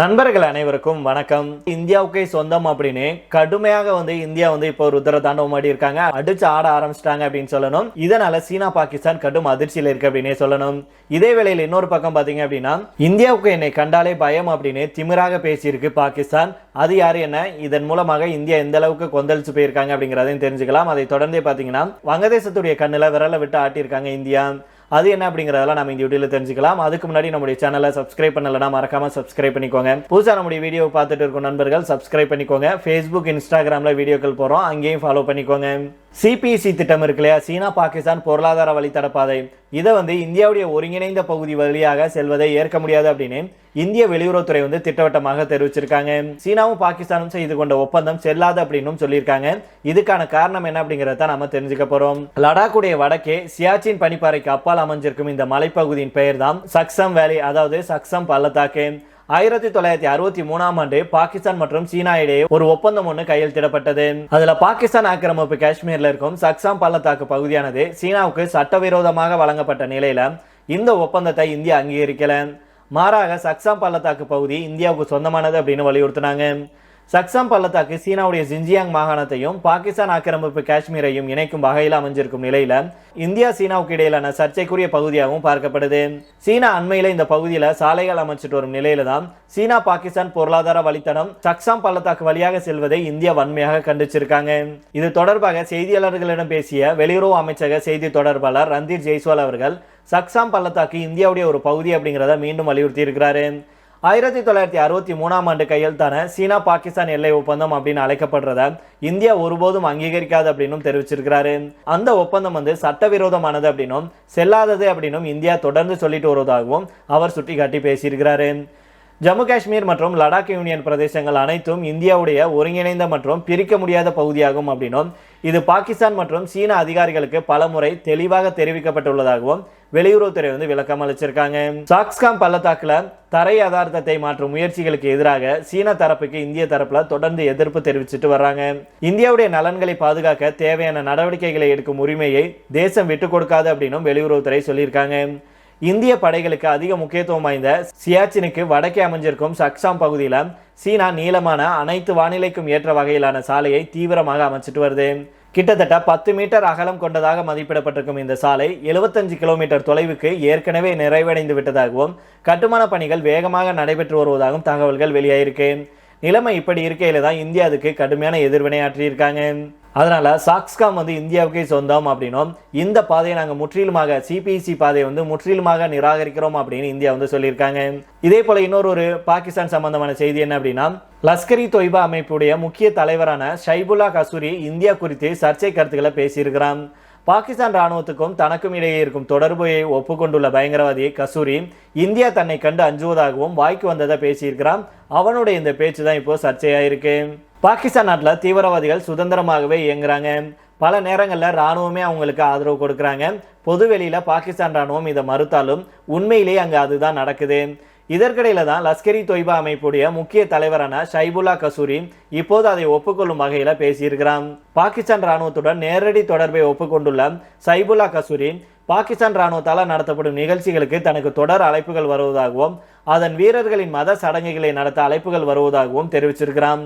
நண்பர்கள் அனைவருக்கும் வணக்கம். இந்தியாவுக்கே சொந்தம் அப்படின்னு கடுமையாக வந்து இந்தியா வந்து இப்போ ஒரு உத்தர தாண்டவம் ஆடி இருக்காங்க. அடிச்சு ஆட ஆரம்பிச்சிட்டாங்க அப்படின்னு சொல்லணும். இதனால சீனா பாகிஸ்தான் கடும் அதிர்ச்சியில் இருக்கு அப்படின்னே சொல்லணும். இதே வேளையில் இன்னொரு பக்கம் பாத்தீங்க அப்படின்னா இந்தியாவுக்கு என்னை கண்டாலே பயம் அப்படின்னு திமிராக பேசியிருக்கு பாகிஸ்தான். அது யாரு என்ன? இதன் மூலமாக இந்தியா எந்த அளவுக்கு கொந்தளிச்சு போயிருக்காங்க அப்படிங்கிறதையும் தெரிஞ்சுக்கலாம். அதை தொடர்ந்தே பாத்தீங்கன்னா வங்கதேசத்துடைய கண்ணில் விரல விட்டு ஆட்டியிருக்காங்க இந்தியா. அது என்ன அப்படிங்கிறதெல்லாம் நம்ம இந்த வீடியோவில் தெரிஞ்சுக்கலாம். அதுக்கு முன்னாடி நம்முடைய சேனலை சப்ஸ்கிரைப் பண்ணலனா மறக்காம சப்ஸ்கிரைப் பண்ணிக்கோங்க. புதுசாக நம்முடைய வீடியோ பார்த்துட்டு இருக்கும் நண்பர்கள் சப்ஸ்கிரைப் பண்ணிக்கோங்க. ஃபேஸ்புக் இன்ஸ்டாகிராமில் வீடியோக்கள் போகிறோம் அங்கேயும் ஃபாலோ பண்ணிக்கோங்க. சிபிஎஸ்சி திட்டம் இருக்கு இல்லையா? சீனா பாகிஸ்தான் பொருளாதார வழித்தட பாதை இதை வந்து இந்தியாவுடைய ஒருங்கிணைந்த பகுதி வழியாக செல்வதை ஏற்க முடியாது அப்படின்னு இந்திய வெளியுறவுத்துறை வந்து திட்டவட்டமாக தெரிவிச்சிருக்காங்க. சீனாவும் பாகிஸ்தானும் செய்து கொண்ட ஒப்பந்தம் செல்லாது அப்படின்னும் சொல்லியிருக்காங்க. இதுக்கான காரணம் என்ன அப்படிங்கிறத நம்ம தெரிஞ்சுக்க போறோம். லடாக்குடைய வடக்கே சியாச்சின் பனிப்பாறைக்கு அப்பால் அமைஞ்சிருக்கும் இந்த மலைப்பகுதியின் பெயர் தான் சக்சம் வேலி அதாவது சக்சம் பள்ளத்தாக்கு. ஆயிரத்தி தொள்ளாயிரத்தி அறுபத்தி மூணாம் ஆண்டு பாகிஸ்தான் மற்றும் சீனா இடையே ஒரு ஒப்பந்தம் ஒன்று கையெழுத்திடப்பட்டது அதுல பாகிஸ்தான் ஆக்கிரமிப்பு காஷ்மீர்ல இருக்கும் சக்சாம் பள்ளத்தாக்கு பகுதியானது சீனாவுக்கு சட்டவிரோதமாக வழங்கப்பட்ட நிலையில இந்த ஒப்பந்தத்தை இந்தியா அங்கீகரிக்கல. மாறாக சக்சாம் பள்ளத்தாக்கு பகுதி இந்தியாவுக்கு சொந்தமானது அப்படின்னு வலியுறுத்தினாங்க. சக்சாம் பள்ளத்தாக்கு சீனாவுடைய ஜின்ஜியாங் மாகாணத்தையும் பாகிஸ்தான் ஆக்கிரமிப்பு காஷ்மீரையும் இணைக்கும் வகையில் அமைஞ்சிருக்கும் நிலையில இந்தியா சீனாவுக்கு இடையிலான சர்ச்சைக்குரிய பகுதியாகவும் பார்க்கப்படுது. சீனா அண்மையில இந்த பகுதியில சாலைகள் அமைச்சிட்டு வரும் நிலையில தான் சீனா பாகிஸ்தான் பொருளாதார வழித்தடம் சக்சாம் பள்ளத்தாக்கு வழியாக செல்வதை இந்தியா வன்மையாக கண்டிச்சிருக்காங்க. இது தொடர்பாக செய்தியாளர்களிடம் பேசிய வெளியுறவு அமைச்சக செய்தி தொடர்பாளர் ரந்தீர் ஜெய்ஸ்வால் அவர்கள் சக்சாம் பள்ளத்தாக்கு இந்தியாவுடைய ஒரு பகுதி அப்படிங்கிறத மீண்டும் வலியுறுத்தி இருக்கிறாரு ஆயிரத்தி தொள்ளாயிரத்தி அறுபத்தி மூணாம் ஆண்டு கையெழுத்தான சீனா பாகிஸ்தான் எல்லை ஒப்பந்தம் அப்படின்னு அழைக்கப்படுறத இந்தியா ஒருபோதும் அங்கீகரிக்காது அப்படின்னும் தெரிவிச்சிருக்கிறாரு. அந்த ஒப்பந்தம் வந்து சட்டவிரோதமானது அப்படின்னும் செல்லாதது அப்படின்னும் இந்தியா தொடர்ந்து சொல்லிட்டு வருவதாகவும் அவர் சுட்டிக்காட்டி பேசியிருக்கிறாரு. ஜம்மு காஷ்மீர் மற்றும் லடாக் யூனியன் பிரதேசங்கள் அனைத்தும் இந்தியாவுடைய ஒருங்கிணைந்த மற்றும் பிரிக்க முடியாத பகுதியாகும் அப்படின்னும் இது பாகிஸ்தான் மற்றும் சீன அதிகாரிகளுக்கு பலமுறை தெளிவாக தெரிவிக்கப்பட்டுள்ளதாகவும் வெளியுறவுத்துறை வந்து விளக்கம் அளிச்சிருக்காங்க. சாக்ஸ்காம் பள்ளத்தாக்கில் தரை யதார்த்தத்தை மாற்றும் முயற்சிகளுக்கு எதிராக சீன தரப்புக்கு இந்திய தரப்புல தொடர்ந்து எதிர்ப்பு தெரிவிச்சிட்டு வர்றாங்க. இந்தியாவுடைய நலன்களை பாதுகாக்க தேவையான நடவடிக்கைகளை எடுக்கும் உரிமையை தேசம் விட்டு கொடுக்காது அப்படின்னும் வெளியுறவுத்துறை சொல்லியிருக்காங்க. இந்திய படைகளுக்கு அதிக முக்கியத்துவம் வாய்ந்த சியாச்சினுக்கு வடக்கே அமைஞ்சிருக்கும் சக்சாம் பகுதியில் சீனா நீளமான அனைத்து வானிலைக்கும் ஏற்ற வகையிலான சாலையை தீவிரமாக அமைச்சிட்டு வருது. கிட்டத்தட்ட பத்து மீட்டர் அகலம் கொண்டதாக மதிப்பிடப்பட்டிருக்கும் இந்த சாலை எழுபத்தஞ்சு கிலோமீட்டர் தொலைவுக்கு ஏற்கனவே நிறைவடைந்து விட்டதாகவும் கட்டுமான பணிகள் வேகமாக நடைபெற்று வருவதாகவும் தகவல்கள் வெளியாயிருக்கு. நிலைமை இப்படி இருக்கையில தான் இந்தியாவுக்கு கடுமையான எதிர்வினையாற்றியிருக்காங்க அதனால சாக்ஸ்காம் வந்து இந்தியாவுக்கே சொந்தம் அப்படின்னும். இந்த பாதையை நாங்கள் முற்றிலுமாக சிபிசி பாதையை வந்து முற்றிலுமாக நிராகரிக்கிறோம் அப்படின்னு இந்தியா வந்து சொல்லியிருக்காங்க. இதே போல இன்னொரு ஒரு பாகிஸ்தான் சம்பந்தமான செய்தி என்ன அப்படின்னா லஷ்கரி தொய்பா அமைப்புடைய முக்கிய தலைவரான ஷைபுல்லா கசூரி இந்தியா குறித்து சர்ச்சை கருத்துக்களை பேசியிருக்கிறான். பாகிஸ்தான் ராணுவத்துக்கும் தனக்கும் இடையே இருக்கும் தொடர்பை ஒப்புக்கொண்டுள்ள பயங்கரவாதி கசூரி இந்தியா தன்னை கண்டு அஞ்சுவதாகவும் வாய்க்கு வந்ததை பேசியிருக்கிறான். அவனுடைய இந்த பேச்சு தான் இப்போ சர்ச்சையாயிருக்கு. பாகிஸ்தான் நாட்டில் தீவிரவாதிகள் சுதந்திரமாகவே இயங்குறாங்க. பல நேரங்களில் ராணுவமே அவங்களுக்கு ஆதரவு கொடுக்குறாங்க. பொதுவெளியில் பாகிஸ்தான் ராணுவம் இதை மறுத்தாலும் உண்மையிலேயே அங்கே அதுதான் நடக்குது. இதற்கிடையில தான் லஷ்கரி தொய்பா அமைப்புடைய முக்கிய தலைவரான ஷைபுல்லா கசூரி இப்போது அதை ஒப்புக்கொள்ளும் வகையில் பேசியிருக்கிறான். பாகிஸ்தான் ராணுவத்துடன் நேரடி தொடர்பை ஒப்புக்கொண்டுள்ள சைபுல்லா கசூரி பாகிஸ்தான் ராணுவத்தால் நடத்தப்படும் நிகழ்ச்சிகளுக்கு தனக்கு தொடர் அழைப்புகள் வருவதாகவும் அதன் வீரர்களின் மத சடங்குகளை நடத்த அழைப்புகள் வருவதாகவும் தெரிவிச்சிருக்கிறான்.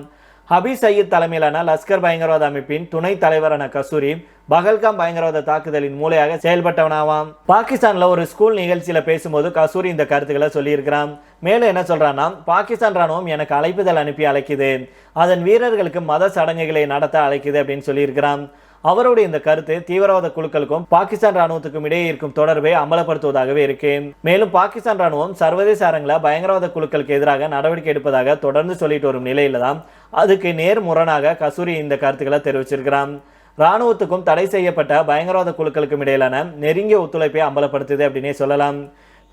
ஹபீஸ் சயீத் தலைமையிலான லஷ்கர் பயங்கரவாத அமைப்பின் துணை தலைவரான கசூரி பகல்காம் பயங்கரவாத தாக்குதலின் மூலையாக செயல்பட்டவனாவாம். பாகிஸ்தான்ல ஒரு ஸ்கூல் நிகழ்ச்சியில பேசும்போது கசூரி இந்த கருத்துக்களை சொல்லியிருக்கிறான். மேலும் என்ன சொல்றான்னா பாகிஸ்தான் ராணுவம் எனக்கு அழைப்புதல் அனுப்பி அழைக்குது. அதன் வீரர்களுக்கு மத சடங்குகளை நடத்த அழைக்குது அப்படின்னு சொல்லியிருக்கிறான். அவருடைய இந்த கருத்து தீவிரவாத குழுக்களுக்கும் பாகிஸ்தான் ராணுவத்துக்கும் இடையே இருக்கும் தொடர்பை அமலப்படுத்துவதாகவே இருக்கு. மேலும் பாகிஸ்தான் ராணுவம் சர்வதேச அரங்கில் பயங்கரவாத குழுக்களுக்கு எதிராக நடவடிக்கை எடுப்பதாக தொடர்ந்து சொல்லிட்டு வரும் நிலையில தான் அதுக்கு நேர்முரணாக கசூரி இந்த கருத்துக்களை தெரிவிச்சிருக்கிறான். ராணுவத்துக்கும் தடை செய்யப்பட்ட பயங்கரவாத குழுக்களுக்கும் இடையிலான நெருங்கிய ஒத்துழைப்பை அம்பலப்படுத்துது அப்படின்னே சொல்லலாம்.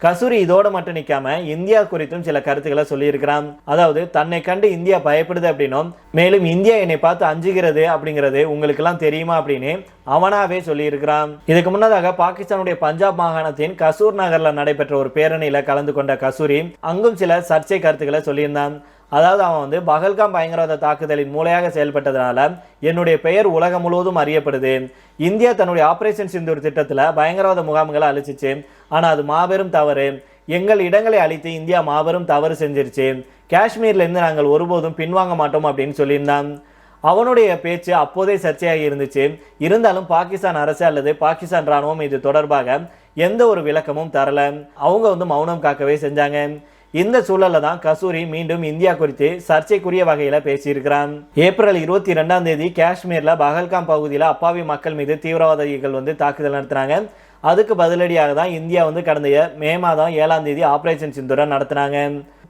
கசூரி இதோடு மட்டும் நிற்காம இந்தியா குறித்தும் சில கருத்துக்களை சொல்லியிருக்கிறான். அதாவது தன்னை கண்டு இந்தியா பயப்படுது அப்படின்னும் மேலும் இந்தியா என்னை பார்த்து அஞ்சுகிறது அப்படிங்கிறது உங்களுக்கெல்லாம் தெரியுமா அப்படின்னு அவனாவே சொல்லியிருக்கிறான். இதுக்கு முன்னதாக பாகிஸ்தானுடைய பஞ்சாப் மாகாணத்தின் கசூர் நகரில் நடைபெற்ற ஒரு பேரணியில் கலந்து கொண்ட கசூரி அங்கும் சில சர்ச்சை கருத்துக்களை சொல்லியிருந்தான். அதாவது அவன் வந்து பகல்காம் பயங்கரவாத தாக்குதலின் மூலையாக செயல்பட்டதுனால என்னுடைய பெயர் உலகம் முழுவதும் அறியப்படுது. இந்தியா தன்னுடைய ஆபரேஷன் சிந்தூர் திட்டத்தில் பயங்கரவாத முகாம்களை அழிச்சிச்சு. ஆனால் அது மாபெரும் தவறு. எங்கள் இடங்களை அழித்து இந்தியா மாபெரும் தவறு செஞ்சிருச்சு. காஷ்மீர்லேருந்து நாங்கள் ஒருபோதும் பின்வாங்க மாட்டோம் அப்படின்னு சொல்லியிருந்தான். அவனுடைய பேச்சு அப்போதே சர்ச்சையாகி இருந்துச்சு. இருந்தாலும் பாகிஸ்தான் அரசு அல்லது பாகிஸ்தான் இராணுவம் இது தொடர்பாக எந்த ஒரு விளக்கமும் தரல. அவங்க வந்து மௌனம் காக்கவே செஞ்சாங்க. இந்த சூழல்ல தான் கசூரி மீண்டும் இந்தியா குறித்து சர்ச்சைக்குரிய வகையில பேசியிருக்கிறான். ஏப்ரல் இருபத்தி ரெண்டாம் தேதி காஷ்மீர்ல பகல்காம் பகுதியில் அப்பாவி மக்கள் மீது தீவிரவாதிகள் வந்து தாக்குதல் நடத்தினாங்க அதுக்கு பதிலடியாக தான் இந்தியா வந்து கடந்த மே மாதம் ஏழாம் தேதி ஆபரேஷன் சிந்துரை நடத்தினாங்க.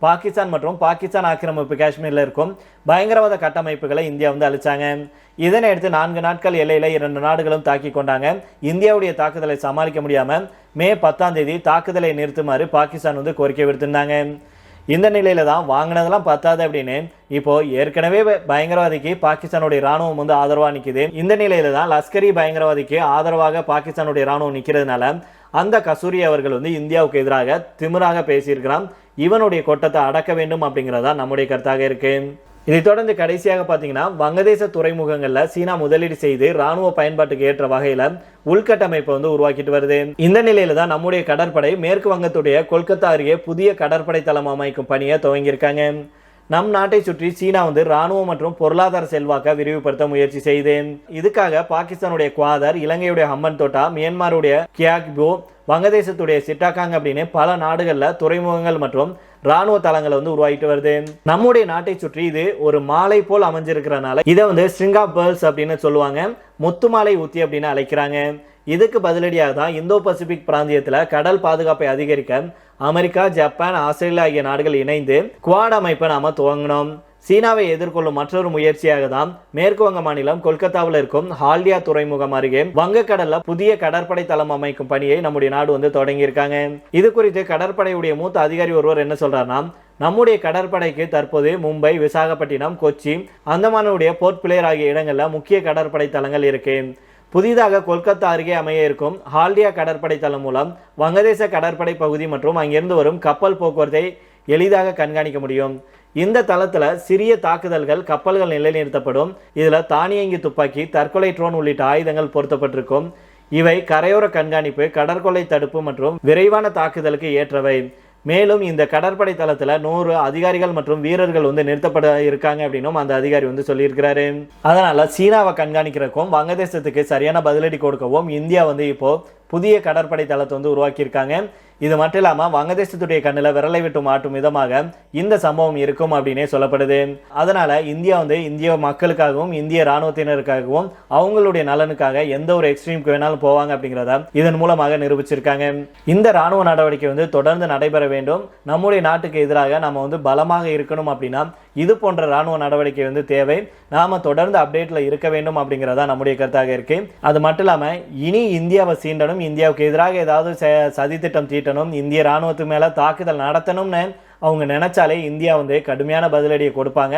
பாகிஸ்தான் மற்றும் பாகிஸ்தான் ஆக்கிரமிப்பு காஷ்மீரில் இருக்கும் பயங்கரவாத கட்டமைப்புகளை இந்தியா வந்து அழிச்சாங்க. இதனை அடுத்து நான்கு நாட்கள் எல்லையில் இரண்டு நாடுகளும் தாக்கி கொண்டாங்க. இந்தியாவுடைய தாக்குதலை சமாளிக்க முடியாமல் மே பத்தாம் தேதி தாக்குதலை நிறுத்துமாறு பாகிஸ்தான் வந்து கோரிக்கை விடுத்திருந்தாங்க. இந்த நிலையில தான் வாங்கினதெல்லாம் பத்தாது அப்படின்னு இப்போ ஏற்கனவே பயங்கரவாதிக்கு பாகிஸ்தானுடைய ராணுவம் வந்து ஆதரவாக நிற்குது இந்த நிலையில தான் லஷ்கரி பயங்கரவாதிக்கு ஆதரவாக பாகிஸ்தானுடைய ராணுவம் நிற்கிறதுனால அந்த கசூரி அவர்கள் வந்து இந்தியாவுக்கு எதிராக திமிராக பேசியிருக்கிறான். இவனுடைய கொட்டத்தை அடக்க வேண்டும் அப்படிங்கிறதா நம்முடைய கருத்தாக இருக்குது இதைத் தொடர்ந்து கடைசியாக பார்த்தீங்கன்னா வங்கதேச துறைமுகங்களில் சீனா முதலீடு செய்து ராணுவ பயன்பாட்டுக்கு ஏற்ற வகையில் உள்கட்டமைப்பை வந்து உருவாக்கிட்டு வருது. இந்த நிலையில தான் நம்முடைய கடற்படை மேற்கு வங்கத்துடைய கொல்கத்தா அருகே புதிய கடற்படை தளம் அமைக்கும் பணியை துவங்கியிருக்காங்க. நம் நாட்டை சுற்றி சீனா வந்து ராணுவம் மற்றும் பொருளாதார செல்வாக்க விரிவுபடுத்த முயற்சி செய்து இதுக்காக பாகிஸ்தானுடைய குவாதர் இலங்கையுடைய ஹம்மன் தோட்டா மியான்மருடைய கியாக்போ வங்கதேசத்துடைய சிட்டாகாங் அப்படின்னு பல நாடுகளில் துறைமுகங்கள் மற்றும் ராணுவ தளங்களை வந்து உருவாகிட்டு வருது நம்முடைய நாட்டை சுற்றி இது ஒரு மாலை போல் அமைஞ்சிருக்கிறனால இதை வந்து ஸ்ட்ரிங் ஆஃப் பேர்ல்ஸ் அப்படின்னு சொல்லுவாங்க. முத்து மாலை ஊத்தி அப்படின்னு அழைக்கிறாங்க. இதுக்கு பதிலடியாக தான் இந்தோ பசிபிக் பிராந்தியத்துல கடல் பாதுகாப்பை அதிகரிக்க அமெரிக்கா ஜப்பான் ஆஸ்திரேலியா ஆகிய நாடுகள் இணைந்து குவாட் அமைப்பை நாம் துவங்கினோம். சீனாவை எதிர்கொள்ளும் மற்றொரு முயற்சியாக தான் மேற்கு வங்க மாநிலம் கொல்கத்தாவில் இருக்கும் ஹால்டியா துறைமுகம் அருகே வங்கக்கடல்ல புதிய கடற்படை தளம் அமைக்கும் பணியை நம்முடைய நாடு வந்து தொடங்கியிருக்காங்க. இது குறித்து கடற்படையுடைய மூத்த அதிகாரி ஒருவர் என்ன சொல்றாருன்னா நம்முடைய கடற்படைக்கு தற்போது மும்பை விசாகப்பட்டினம் கொச்சி அந்தமானுடைய போர்ட் பிளேயர் ஆகிய இடங்களில் முக்கிய கடற்படை தளங்கள் இருக்கு. புதிதாக கொல்கத்தா அருகே அமைய இருக்கும் ஹால்டியா கடற்படை தளம் மூலம் வங்கதேச கடற்படை பகுதி மற்றும் அங்கிருந்து வரும் கப்பல் போக்குவரத்தை எளிதாக கண்காணிக்க முடியும். இந்த தளத்தில் சிறிய தாக்குதல்கள் கப்பல்கள் நிலைநிறுத்தப்படும். இதில் தானியங்கி துப்பாக்கி தற்கொலை ட்ரோன் உள்ளிட்ட ஆயுதங்கள் பொருத்தப்பட்டிருக்கும். இவை கரையோர கண்காணிப்பு கடற்கொலை தடுப்பு மற்றும் விரைவான தாக்குதலுக்கு ஏற்றவை. மேலும் இந்த கடற்படை தளத்தில் நூறு அதிகாரிகள் மற்றும் வீரர்கள் வந்து நிறுத்தப்பட இருக்காங்க அப்படின்னும் அந்த அதிகாரி வந்து சொல்லியிருக்கிறாரு. அதனால் சீனாவை கண்காணிக்கிறக்கும் வங்கதேசத்துக்கு சரியான பதிலடி கொடுக்கவும் இந்தியா வந்து இப்போ புதிய கடற்படை தளத்தை வந்து உருவாக்கியிருக்காங்க. இது மட்டும் இல்லாமல் வங்கதேசத்துடைய கண்ணில் விரலை விட்டு மாட்டும் விதமாக இந்த சம்பவம் இருக்கும் அப்படின்னே சொல்லப்படுது. அதனால இந்தியா வந்து இந்திய மக்களுக்காகவும் இந்திய ராணுவத்தினருக்காகவும் அவங்களுடைய நலனுக்காக எந்த ஒரு எக்ஸ்ட்ரீம்க்கு வேணாலும் போவாங்க அப்படிங்கிறத இதன் மூலமாக நிரூபிச்சிருக்காங்க. இந்த ராணுவ நடவடிக்கை வந்து தொடர்ந்து நடைபெற வேண்டும். நம்முடைய நாட்டுக்கு எதிராக நம்ம வந்து பலமாக இருக்கணும் அப்படின்னா இது போன்ற ராணுவ நடவடிக்கை வந்து தேவை. நாம தொடர்ந்து அப்டேட்ல இருக்க வேண்டும் அப்படிங்கிறதா நம்முடைய கருத்தாக இருக்கு. அது மட்டும் இல்லாம இனி இந்தியாவை சீண்டனும் இந்தியாவுக்கு எதிராக ஏதாவது ச- சதித்திட்டம் தீட்டணும் இந்திய இராணுவத்து மேலே தாக்குதல் நடத்தணும்னு அவங்க நினைச்சாலே இந்தியா வந்து கடுமையான பதிலடியை கொடுப்பாங்க.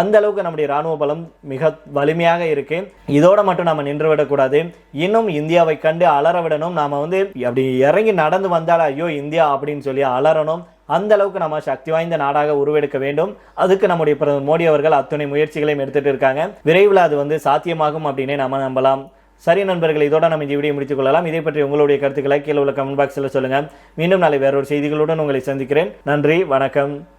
அந்த அளவுக்கு நம்முடைய ராணுவ பலம் மிக வலிமையாக இருக்கு. இதோட மட்டும் நம்ம நின்று விடக்கூடாது. இன்னும் இந்தியாவை கண்டு அலற விடணும். நாம வந்து அப்படி இறங்கி நடந்து வந்தால் ஐயோ இந்தியா அப்படின்னு சொல்லி அலறணும். அந்த அளவுக்கு நம்ம சக்தி வாய்ந்த நாடாக உருவெடுக்க வேண்டும். அதுக்கு நம்முடைய பிரதமர் மோடி அவர்கள் அத்துணை முயற்சிகளையும் எடுத்துட்டு இருக்காங்க. விரைவில் அது வந்து சாத்தியமாகும் அப்படின்னே நம்ம நம்பலாம். சரி நண்பர்கள் இதோட நம்ம இந்த வீடியோ முடித்துக் கொள்ளலாம். இதை பற்றி உங்களுடைய கருத்துக்களை கீழே உள்ள கமெண்ட் பாக்ஸில் சொல்லுங்கள் மீண்டும் நாளை வேறொரு செய்திகளுடன் உங்களை சந்திக்கிறேன். நன்றி வணக்கம்.